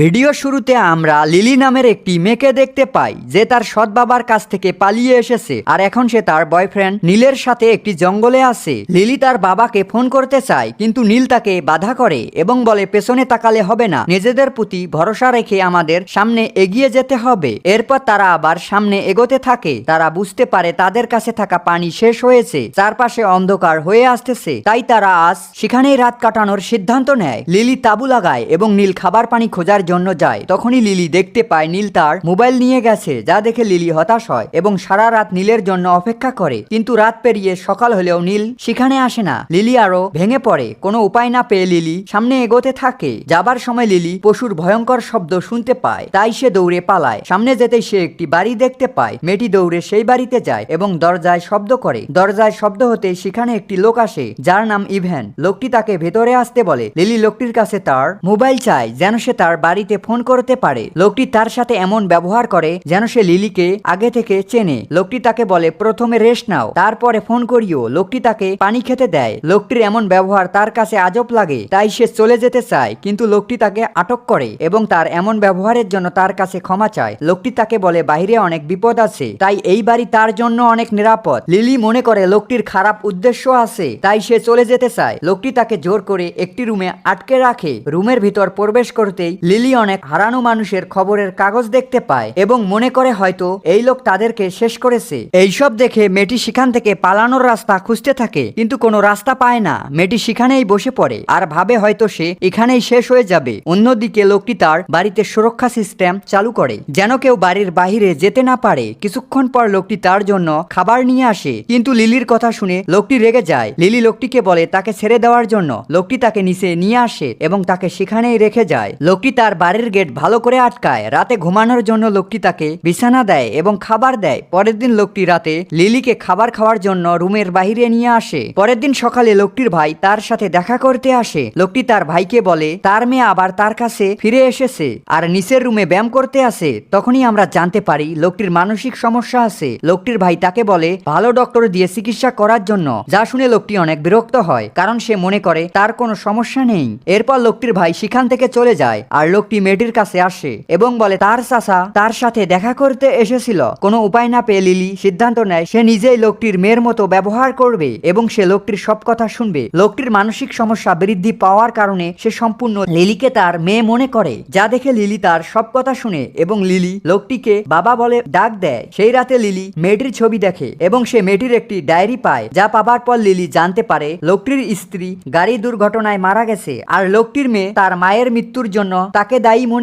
Video শুরুতে আমরা lily নামের একটি মেয়েকে দেখতে পাই, যে তার সৎ বাবার কাছ থেকে পালিয়ে এসেছে আর এখন সে তার বয়ফ্রেন্ড নীলের সাথে একটি জঙ্গলে আছে। লিলি তার বাবাকে ফোন করতে চায়, কিন্তু নীল তাকে বাধা করে এবং বলে, পেছনে তাকালে হবে না। নিজেদের প্রতি ভরসা রেখে আমাদের সামনে এগিয়ে যেতে হবে। এরপর তারা আবার সামনে এগোতে থাকে। তারা বুঝতে পারে তাদের কাছে থাকা পানি শেষ হয়েছে, চারপাশে অন্ধকার হয়ে আসতেছে। তাই তারা আজ সেখানেই রাত কাটানোর সিদ্ধান্ত নেয়। লিলি তাবু লাগায় এবং নীল খাবার পানি খোঁজার জন্য যায়। তখনই লিলি দেখতে পায় নীল তার মোবাইল নিয়ে গেছে, যা দেখে লিলি হতাশ হয় এবং সারা রাত নীলের জন্য অপেক্ষা করে। কিন্তু রাত পেরিয়ে সকাল হলেও নীল সেখানে আসে না। লিলি আরও ভেঙে পড়ে। কোনো উপায় না পেয়ে লিলি সামনে এগোতে থাকে। যাবার সময় লিলি পশুর ভয়ঙ্কর শব্দ শুনতে পায়, তাই সে দৌড়ে পালায়। সামনে যেতে সে একটি বাড়ি দেখতে পায়। মেয়েটি দৌড়ে সেই বাড়িতে যায় এবং দরজায় শব্দ করে। দরজায় শব্দ হতে সেখানে একটি লোক আসে, যার নাম ইভেন। লোকটি তাকে ভেতরে আসতে বলে, লিলি, লোকটির কাছে তার মোবাইল চায় যেন সে তার বাড়িতে ফোন করতে পারে। লোকটি তার সাথে এমন ব্যবহার করে যেন সে লিলিকে আগে থেকে চেনে। লোকটি তাকে বলে, প্রথমে রেস্ট নাও, তারপরে ফোন করিও। লোকটি তাকে পানি খেতে দেয়। লোকটির এমন ব্যবহার তার কাছে আজব লাগে, তাই সে চলে যেতে চায়, কিন্তু লোকটি তাকে আটক করে এবং তার এমন ব্যবহারের জন্য তার কাছে ক্ষমা চায়। লোকটি তাকে বলে বাইরে অনেক বিপদ আছে, তাই এই বাড়ি তার জন্য অনেক নিরাপদ। লিলি মনে করে, লোকটির খারাপ উদ্দেশ্য আছে, তাই সে চলে যেতে চায়। লোকটি তাকে জোর করে একটি রুমে আটকে রাখে। রুমের ভিতর প্রবেশ করতেই লিলি অনেক হারানো মানুষের খবরের কাগজ দেখতে পায় এবং মনে করে হয়তো এই লোক তাদেরকে শেষ করেছে। এইসব দেখে মেয়েটি সেখান থেকে পালানোর রাস্তা খুঁজতে থাকে, কিন্তু কোনো রাস্তা পায় না। মেয়েটি সেখানেই বসে পড়ে, আর ভাবে হয়তো সে এখানেই শেষ হয়ে যাবে। অন্যদিকে লোকটি তার বাড়িতে সুরক্ষা সিস্টেম চালু করে, যেন কেউ বাড়ির বাইরে যেতে না পারে। কিছুক্ষণ পর লোকটি তার জন্য খাবার নিয়ে আসে, কিন্তু লিলির কথা শুনে লোকটি রেগে যায়। লিলি লোকটিকে বলে, তাকে ছেড়ে দেওয়ার জন্য। লোকটি তাকে নিচে নিয়ে আসে এবং তাকে সেখানেই রেখে যায়। লোকটি তার বাড়ির গেট ভালো করে আটকায়। রাতে ঘুমানোর জন্য লোকটি তাকে বিছানা দেয় এবং খাবার দেয়। পরের দিন লোকটি রাতে লিলিকে খাবার খাওয়ার জন্য রুমের বাইরে নিয়ে আসে। পরের দিন সকালে লোকটির ভাই তার সাথে দেখা করতে আসে। লোকটি তার ভাইকে বলে, তার মেয়ে আবার তার কাছে ফিরে এসেছে আর নিচের রুমে ব্যায়াম করতে আসে তখনই আমরা জানতে পারি লোকটির মানসিক সমস্যা আছে। লোকটির ভাই তাকে বলে, ভালো ডক্টর দিয়ে চিকিৎসা করার জন্য। যা শুনে লোকটি অনেক বিরক্ত হয়, কারণ সে মনে করে, তার কোনো সমস্যা নেই। এরপর লোকটির ভাই সেখান থেকে চলে যায় আর লোকটি মেয়েটির কাছে আসে এবং বলে, তার চাচা তার সাথে দেখা করতে এসেছিল। কোনো উপায় না পেয়ে লিলি সিদ্ধান্ত নেয়, সে নিজেই লোকটির মেয়ের মতো ব্যবহার করবে এবং সে লোকটির সব কথা শুনবে। লোকটির মানসিক সমস্যা বৃদ্ধি পাওয়ার কারণে সে সম্পূর্ণ লিলিকে তার মেয়ে মনে করে। যা দেখে লিলি তার সব কথা শুনে এবং লিলি লোকটিকে বাবা বলে ডাক দেয়। সেই রাতে লিলি মেয়েটির ছবি দেখে এবং সে মেয়েটির একটি ডায়েরি পায়, যা পাবার পর লিলি জানতে পারে লোকটির স্ত্রী গাড়ি দুর্ঘটনায় মারা গেছে। আর লোকটির মেয়ে তার মায়ের মৃত্যুর জন্য তাকে দায়ী মনে